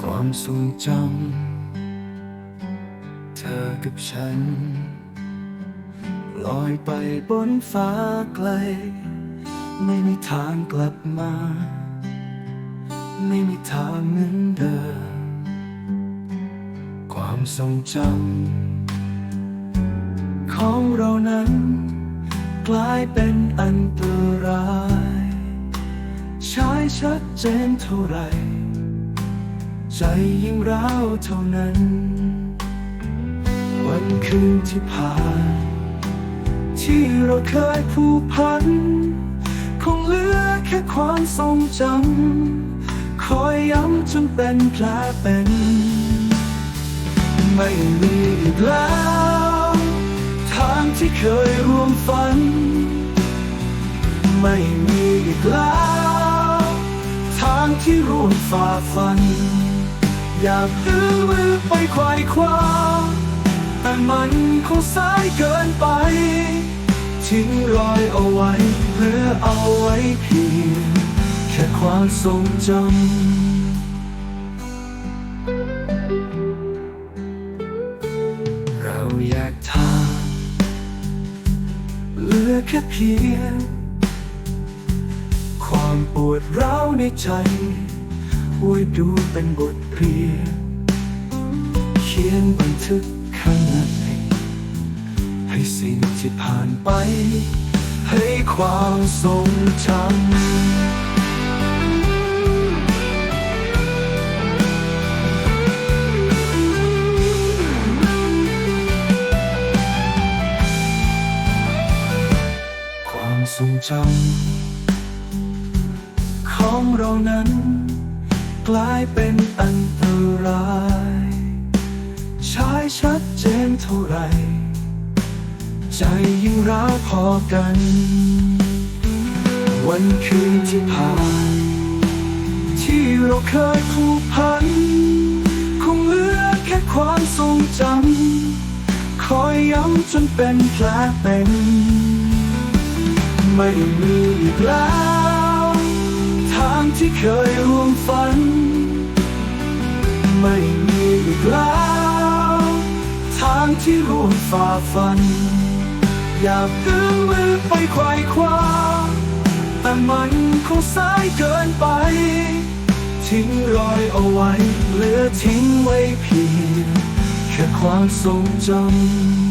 ความทรงจำเธอกับฉัน ลอยไปบนฟ้าไกล ไม่มีทางกลับมา ไม่มีทางเหมือนเดิมความทรงจำของเรานั้น กลายเป็นอันตราย ใช้ชัดเจนเท่าไหร ใจยิ่งร้าวเท่านั้น วันคืนที่ผ่าน ที่เราเคยผูกพัน คงเหลือแค่ความทรงจำ คอยย้ำจนเป็นแผลเป็น ไม่มีอีกแล้ว ทางที่เคยร่วมฝัน ไม่มีอีกแล้ว ทางที่ร่วมฝ่าฟัน อยากอื้อมือไปควายคว้าแต่มันคงสายเกินไป ทิ้งรอยเอาไว้เพื่อเอาไว้เพียงแค่ความทรงจำเราอยากทาเหลือแค่เพียง ความปวดร้าวในใจ ไว้ดูเป็นบทเรียนเขียนบันทึกข้างในให้สิ่งที่ผ่านไป ให้ความทรงจำความทรงจำของเรานั้น กลายเป็นอันตราย ใช้ชัดเจนเท่าไร ใจยิ่งร้าพอกัน วันคืนที่ผ่าน ที่เราเคยผูกพัน คงเหลือแค่ความทรงจำ คอยย้ำจนเป็นแผลเป็น ไม่มีอีกแล้ว ที่เคยร่วมฝัน ไม่มีอีกแล้วทางที่ร่วมฝ่าฟัน อยากอื้อมือไปควายคว้าแต่มันคงสายเกินไป ทิ้งรอยเอาไว้เหลือทิ้งไว้เพียงแค่ความทรงจำ